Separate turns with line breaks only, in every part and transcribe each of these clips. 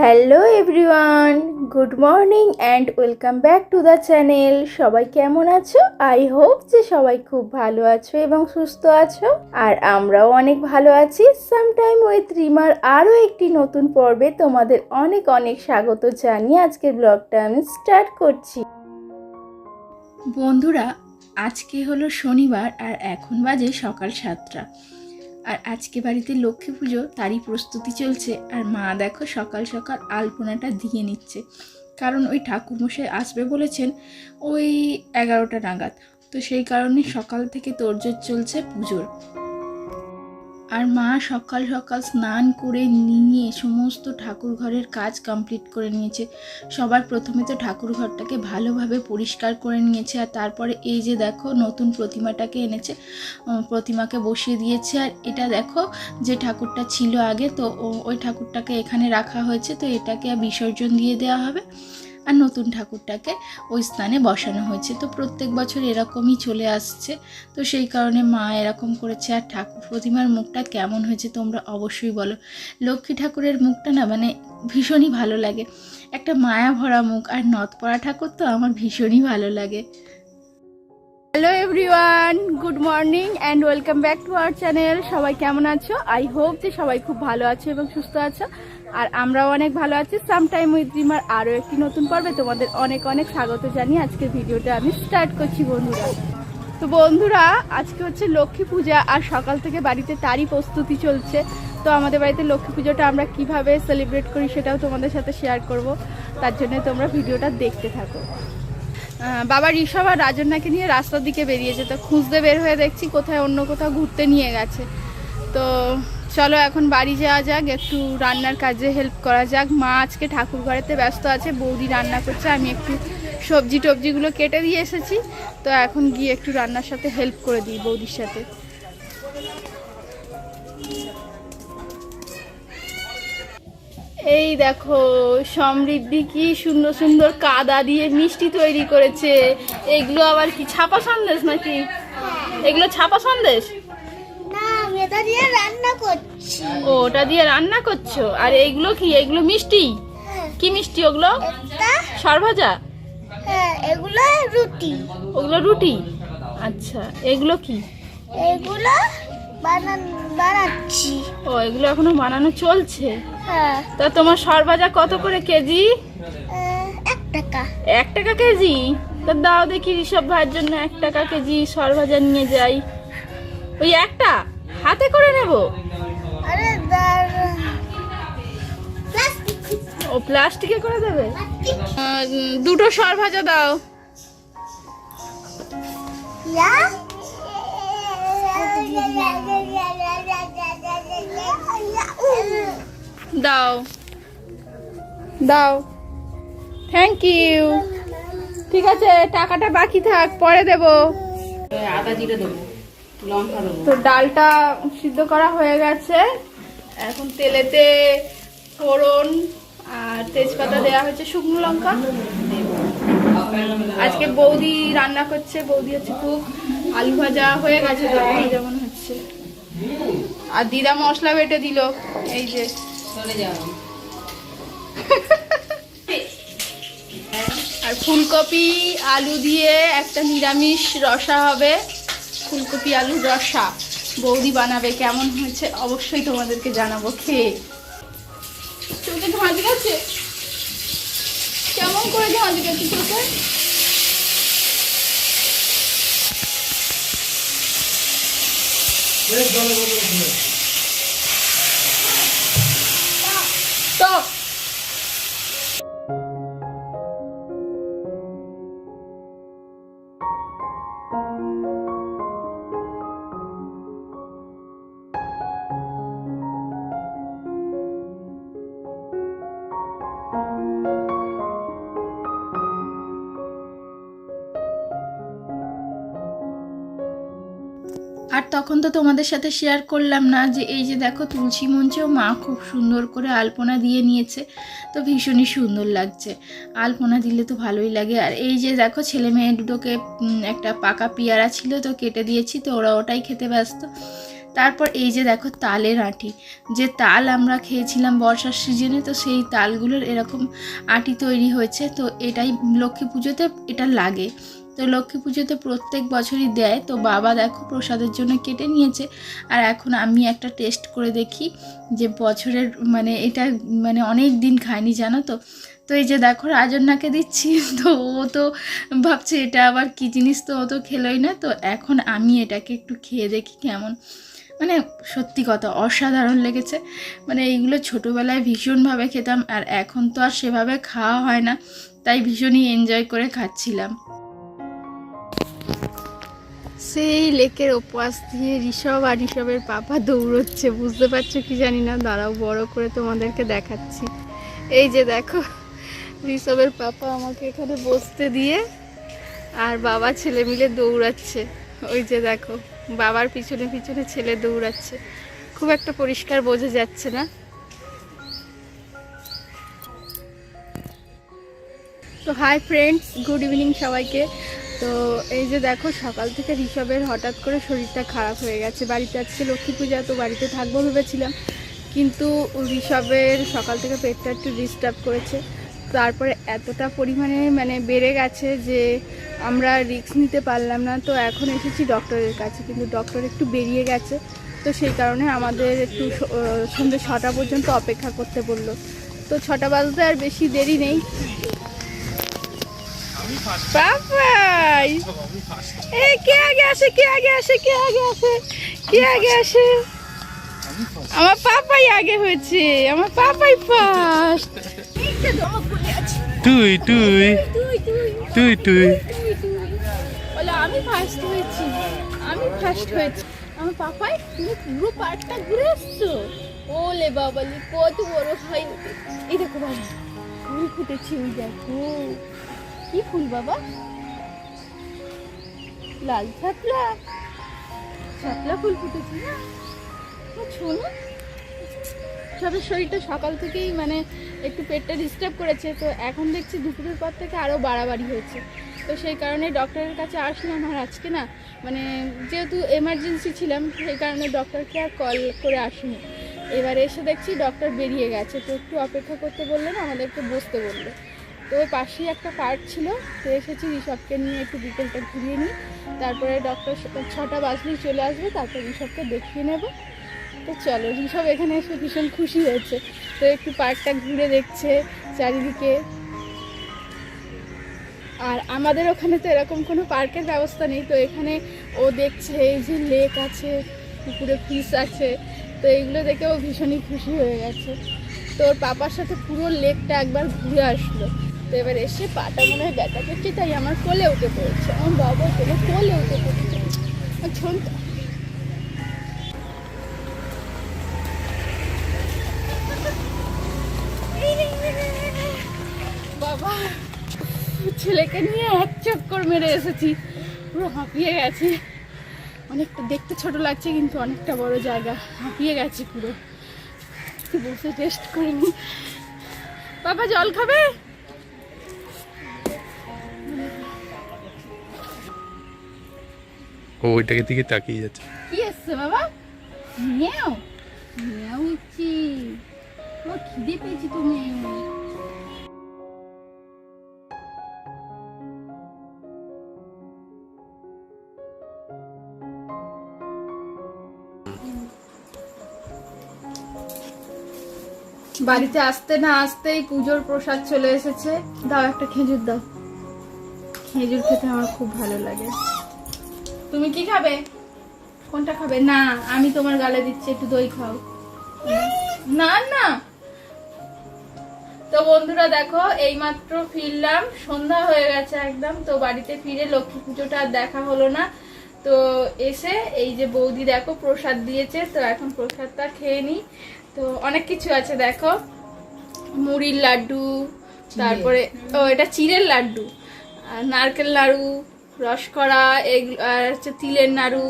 Hello everyone good morning and welcome back to the channel সবাই কেমন আছো? I hope যে সবাই খুব ভালো আছো এবং সুস্থ আছো। আর আমরাও অনেক ভালো আছি। সামটাইম উইথ রিমার আরও একটি নতুন পর্বে তোমাদের অনেক অনেক স্বাগত জানিয়ে আজকের ব্লগটা আমি স্টার্ট করছি। বন্ধুরা, আজকে হলো শনিবার আর এখন বাজে সকাল সাতটা। আর আজকে বাড়িতে লক্ষ্মী পুজো, তারই প্রস্তুতি চলছে। আর মা দেখো সকাল সকাল আলপনাটা দিয়ে নিচ্ছে। কারণ ওই ঠাকুরমশাই আসবে বলেছেন ওই এগারোটা নাগাদ। তো সেই কারণে সকাল থেকে তোড়জোড় চলছে পুজোর। আর মা সকাল সকাল স্নান করে নিয়ে সমস্ত ঠাকুর ঘরের কাজ কমপ্লিট করে নিয়েছে। সবার প্রথমে তো ঠাকুর ঘরটাকে ভালোভাবে পরিষ্কার করে নিয়েছে আর তারপরে এই যে দেখো নতুন প্রতিমাটাকে এনেছে প্রতিমাকে বসিয়ে দিয়েছে। আর এটা দেখো যে ঠাকুরটা ছিল আগে তো ওই ঠাকুরটাকে এখানে রাখা হয়েছে তো এটাকে বিসর্জন দিয়ে দেওয়া হবে। আর নতুন ঠাকুরটাকে ওই স্থানে বসানো হয়েছে। তো প্রত্যেক বছর এরকমই চলে আসছে। তো সেই কারণে মা এরকম করেছে। আর ঠাকুর প্রতিমার মুখটা কেমন হয়েছে তোমরা অবশ্যই বলো। লক্ষ্মী ঠাকুরের মুখটা না মানে ভীষণই ভালো লাগে। একটা মায়া ভরা মুখ আর নথ পড়া ঠাকুর তো আমার ভীষণই ভালো লাগে। Hello everyone good morning and welcome back to our channel সবাই কেমন আছো? আই হোপ যে সবাই খুব ভালো আছো এবং সুস্থ আছো। আর আমরাও অনেক ভালো আছি। সামটাইম উইথ রিমার আরও একটি নতুন পর্বে তোমাদের অনেক অনেক স্বাগত জানিয়ে আজকের ভিডিওটা আমি স্টার্ট করছি বন্ধুরা। তো বন্ধুরা, আজকে হচ্ছে লক্ষ্মী পূজা আর সকাল থেকে বাড়িতে তারই প্রস্তুতি চলছে। তো আমাদের বাড়িতে লক্ষ্মী পুজোটা আমরা কীভাবে সেলিব্রেট করি সেটাও তোমাদের সাথে শেয়ার করব। তার জন্য তোমরা ভিডিওটা দেখতে থাকো। বাবা ঋষভ আর রাজন্যাকে নিয়ে রাস্তার দিকে বেরিয়েছে তো খুঁজতে বের হয়ে দেখছি কোথায় অন্য কোথাও ঘুরতে নিয়ে গেছে। তো চলো এখন বাড়ি যাওয়া যাক, একটু রান্নার কাজে হেল্প করা যাক। মা আজকে ঠাকুর ঘরেতে ব্যস্ত আছে, বৌদি রান্না করছে, আমি একটু সবজি টবজিগুলো কেটে দিয়ে এসেছি। তো এখন গিয়ে একটু রান্নার সাথে হেল্প করে দিই বৌদির সাথে। এই দেখো, সমৃদ্ধি কি সুন্দর সুন্দর কাদা দিয়ে মিষ্টি তৈরি করেছে। এগুলো আবার কি, ছাপা সন্দেশ নাকি? এগুলো ছাপা সন্দেশ?
না রান্না
ও ওটা দিয়ে রান্না করছ? আর এইগুলো কি? এগুলো মিষ্টি? কি মিষ্টি ওগুলো? সরভাজা?
হ্যাঁ এগুলো রুটি।
ওগুলো রুটি? আচ্ছা এগুলো কি?
এগুলো বানাচ্ছি।
ও এগুলো এখনও বানানো চলছে?
হ্যাঁ।
তা তোমার সরভাজা কত করে কেজি?
এক টাকা।
এক টাকা কেজি? তা দাও দেখি ঋষভ ভাইয়ের জন্য এক টাকা কেজি সরভাজা নিয়ে যাই। ওই একটা? হাতে করে নেব? ও প্লাস্টিকে করে দেবে দুটো সরভাজা দাও। দাও। দাও। থ্যাংক ইউ ঠিক আছে টাকাটা বাকি থাক পরে দেব।
আদা জিরে দেবো লঙ্কা দেবো।
তো ডালটা সিদ্ধ করা হয়ে গেছে। এখন তেলেতে ফোড়ন আর তেজপাতা দেওয়া হয়েছে শুকনো লঙ্কা। আজকে বৌদি রান্না করছে, বৌদি হচ্ছে খুব আলু ভাজা হয়ে গেছে যেমন হচ্ছে। আর দিদা মশলা বেটে দিল, এই যে। আর ফুলকপি, আলু দিয়ে একটা নিরামিষ রসা হবে। ফুলকপি আলু রসা। বৌদি বানাবে, কেমন হয়েছে অবশ্যই তোমাদেরকে জানাব খেয়ে। চোখে ঝাঁঝ গেছে? কেমন করে ঝাঁঝ গেছে চোখে? তো আর তখন তো তোমাদের সাথে শেয়ার করলাম না যে এই যে দেখো তুলসী মঞ্চেও মা খুব সুন্দর করে আলপনা দিয়ে নিয়েছে। তো ভীষণই সুন্দর লাগছে। আলপনা দিলে তো ভালোই লাগে। আর এই যে দেখো ছেলে মেয়ে দুটোকে একটা পাকা পেয়ারা ছিল তো কেটে দিয়েছি তো ওরা ওটাই খেতে ব্যস্ত। তারপর এই যে দেখো তালের আঁটি। যে তাল আমরা খেয়েছিলাম বর্ষার সিজনে তো সেই তালগুলোর এরকম আঁটি তৈরি হয়েছে। তো এটাই লক্ষ্মী পুজোতে এটা লাগে। তো লক্ষ্মী পুজোতে প্রত্যেক বছরই দেয়। তো বাবা দেখো প্রসাদের জন্য কেটে নিয়েছে। আর এখন আমি একটা টেস্ট করে দেখি যে বছরের মানে এটা মানে অনেক দিন খায়নি, জানো তো? তো এই যে দেখো রাজন্যাকে দিচ্ছি। তো ও তো ভাবছে এটা আবার কী জিনিস? তো ও তো খেলোই না। তো এখন আমি এটাকে একটু খেয়ে দেখি কেমন। মানে সত্যি কথা অসাধারণ লেগেছে। মানে এইগুলো ছোটোবেলায় ভীষণভাবে খেতাম। আর এখন তো আর সেভাবে খাওয়া হয় না। তাই ভীষণই এনজয় করে খাচ্ছিলাম। সেই লেকের ওপাশ দিয়ে ঋষভ আর ঋষভের পাপা দৌড়চ্ছে, বুঝতে পারছ কি জানি না? দাঁড়াও, বড় করে তোমাদেরকে দেখাচ্ছি। এই যে দেখো, ঋষভের পাপা আমাকে এখানে বসতে দিয়ে আর বাবা ছেলে মিলে দৌড়াচ্ছে। ওই যে দেখো, বাবার পিছনে পিছনে ছেলে দৌড়াচ্ছে। খুব একটা পরিষ্কার বোঝা যাচ্ছে না। তো হাই ফ্রেন্ডস গুড ইভিনিং সবাইকে। তো এই যে দেখো, সকাল থেকে ঋষভের হঠাৎ করে শরীরটা খারাপ হয়ে গেছে। বাড়িতে আজকে লক্ষ্মী পূজা, তো বাড়িতে থাকব ভেবেছিলাম। কিন্তু ঋষভের সকাল থেকে পেটটা একটু ডিস্টার্ব করেছে। তারপরে এতটা পরিমাণে মানে বেড়ে গেছে যে আমরা রিস্ক নিতে পারলাম না। তো এখন এসেছি ডক্টরের কাছে, কিন্তু ডক্টর একটু বেরিয়ে গেছে। তো সেই কারণে আমাদের একটু সন্ধ্যে ছটা পর্যন্ত অপেক্ষা করতে বলল। তো ছটা বাজতে আর বেশি দেরি নেই। পাপাই এ কে আগে আসে কে আগে আসে কে আগে আসে কে আগে আসে? আমার পাপাই আগে হয়েছে আমার পাপাই ফার্স্ট
তুই তুই তুই তুই।
বলে আমি ফার্স্ট হয়েছি আমি ফার্স্ট হয়েছি। আমার পাপাই তুমি পুরো পার্কটা ঘুরে এসছো? ওলে বাবালি কত বড় হয়। এই দেখো বাবা ফুল ফুটেছে ওই দেখো। কি ফুল বাবা? লাল ছাতলা ছাতলা ফুল ফুটেছে না? শোনো। শরীরটা সকাল থেকেই মানে একটু পেটটা ডিস্টার্ব করেছে, তো এখন দেখছি দুপুরের পর থেকে আরও বাড়াবাড়ি হয়েছে। তো সেই কারণে ডক্টরের কাছে আসলাম, আর আজকে না মানে যেহেতু এমার্জেন্সি ছিলাম, সেই কারণে ডক্টরকে আর কল করে আসিনি। এবার এসে দেখছি ডক্টর বেরিয়ে গেছে, তো একটু অপেক্ষা করতে বললেন আমাদেরকে বসতে বলল। তো পাশেই একটা পার্ক ছিল, তো এসেছি ঋষভকে নিয়ে একটু বিকেলটা ঘুরিয়ে নিই। তারপরে ডক্টর ছটা বাজলেই চলে আসবে, তারপর ঋষভকে দেখিয়ে নেব। তো চলো, ঋষভ এখানে এসে ভীষণ খুশি হয়েছে। তো একটু পার্কটা ঘুরে দেখছে চারিদিকে। আর আমাদের ওখানে তো এরকম কোনো পার্কের ব্যবস্থা নেই, তো এখানে ও দেখছে এই যে লেক আছে, পুকুরে ফিস আছে, তো এইগুলো দেখে ও ভীষণই খুশি হয়ে গেছে। তো ওর পাপার সাথে পুরো লেকটা একবার ঘুরে আসলো। তো এবার এসে পাটা মনে হয় ব্যথা করছে, তাই আমার কোলে উঠে পড়েছে। আমার বাবা কোলে কোলে উঠে পড়েছে। আর বাবা, ছেলেকে নিয়ে এক চক্কর মেরে এসেছি। পুরো হাঁপিয়ে গেছে। অনেকটা দেখতে ছোট লাগছে, কিন্তু অনেকটা বড় জায়গা। হাঁপিয়ে গেছে পুরো। বসে টেস্ট করিনি বাবা, জল খাবে?
ও ওইটাকে দিকে তাকিয়ে যাচ্ছে।
কি এসছে বাবা? নিয়েও ইচ্ছি। তোমার খিদে পেয়েছি তুমি বাড়িতে আসতে না আসতেই পুজোর প্রসাদ চলে এসেছে। দাও একটা খেজুর দাও। খেজুর খেতে আমার খুব ভালো লাগে। তুমি কি খাবে? কোনটা খাবে? না আমি তোমার গালে দিচ্ছি একটু দই খাও। না না। তো বন্ধুরা দেখো এইমাত্র ফিরলাম সন্ধ্যা হয়ে গেছে একদম তো বাড়িতে ফিরে লক্ষ্মী পুজোটা আর দেখা হলো না। তো এসে এই যে বৌদি দেখো প্রসাদ দিয়েছে তো এখন প্রসাদটা খেয়ে নিই। তো অনেক কিছু আছে দেখো। মুড়ির লাড্ডু তারপরে ও এটা চিড়ের লাড্ডু। আর নারকেল নাড়ু রসকরা এগুলো আর হচ্ছে তিলের নাড়ু,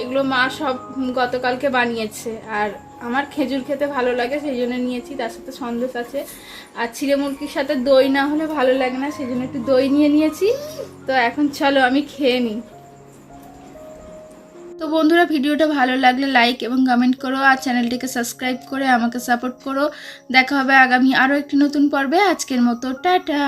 এগুলো মা সব গতকালকে বানিয়েছে। আর আমার খেজুর খেতে ভালো লাগে, সেই জন্য নিয়েছি, তার সাথে সন্দেশ আছে। আর চিড়ে মুরগির সাথে দই না হলে ভালো লাগে না, সেই জন্য একটু দই নিয়ে নিয়েছি। তো এখন চলো আমি খেয়ে নিই। তো বন্ধুরা, ভিডিওটা ভালো লাগলে লাইক এবং কমেন্ট করো, আর চ্যানেলটিকে সাবস্ক্রাইব করে আমাকে সাপোর্ট করো। দেখা হবে আগামী আরও একটি নতুন পর্বে। আজকের মতো, টাটা!